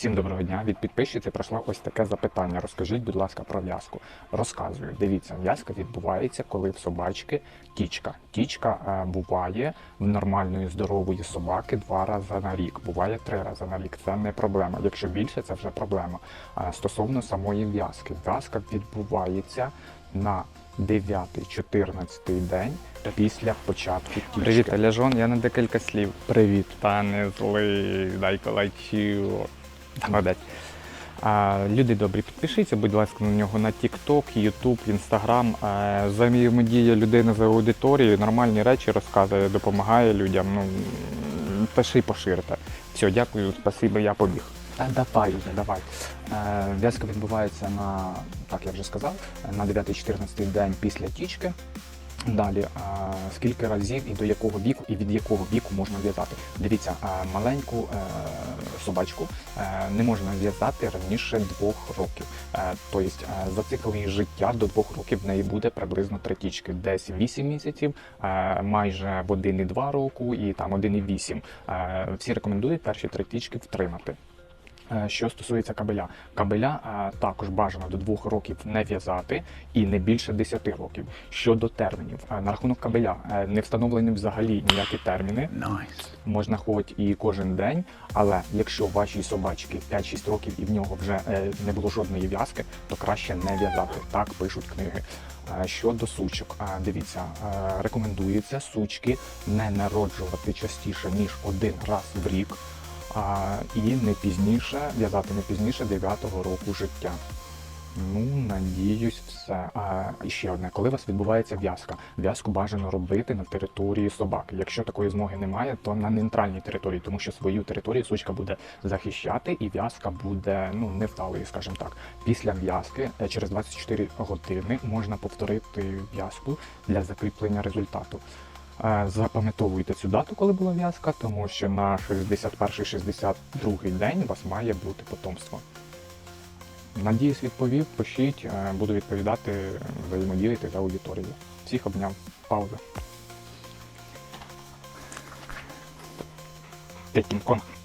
Всім доброго дня. Від підписчиці пройшло ось таке запитання. Розкажіть, будь ласка, про в'язку. Розказую. Дивіться, в'язка відбувається, коли в собачки тічка. Тічка е, буває в нормальної здорової собаки два рази на рік. Буває три рази на рік. Це не проблема. Якщо більше, це вже проблема. Стосовно самої в'язки, в'язка відбувається на 9-14 день після початку тічки. Привіт, Аляжон, я на декілька слів. Привіт. Та не злий, дай колачу. Молодець. Люди добрі, підпишіться, будь ласка, на нього на TikTok, YouTube, Instagram. А, Взаємодія людини з аудиторією, нормальні речі розказує, допомагає людям. Ну, й поширте. Все, дякую, спасибо, я побіг. Давай давай. Е, В'язка відбувається на, так я вже сказав, на 9-14 день після тічки. Далі, скільки разів і до якого віку, і від якого віку можна в'язати. Дивіться, маленьку е, собачку е, не можна в'язати раніше двох років. Е, Тобто за цикл її життя до двох років в неї буде приблизно три тічки, десь 8 місяців, майже в 1,2 року і там 1,8. Е, Всі рекомендують перші три тічки втримати. Е, Що стосується кабеля, кабеля е, також бажано до двох років не в'язати і не більше 10 років. Щодо термінів, е, на рахунок кабеля не встановлені взагалі ніякі терміни. Можна хоч і кожен день, але якщо вашій собачці 5-6 років і в нього вже е, не було жодної в'язки, то краще не в'язати. Так пишуть книги. Щодо сучок, дивіться, рекомендується сучки не народжувати частіше ніж один раз в рік і не пізніше в'язати не пізніше 9-го року життя. Ну, надіюсь, все. А, і ще одне, коли у вас відбувається в'язка, в'язку бажано робити на території собаки. Якщо такої змоги немає, то на нейтральній території, тому що свою територію сучка буде захищати, і в'язка буде ну невдалою, скажімо так. Після в'язки е, через 24 години можна повторити в'язку для закріплення результату. Е, Запам'ятовуйте цю дату, коли була в'язка, тому що на 61-62 день у вас має бути потомство. Надіюсь, відповів, пишіть, е, буду відповідати, взаємодіяти за аудиторією. Всіх обняв. Пауза. Ти Кінг-Конг.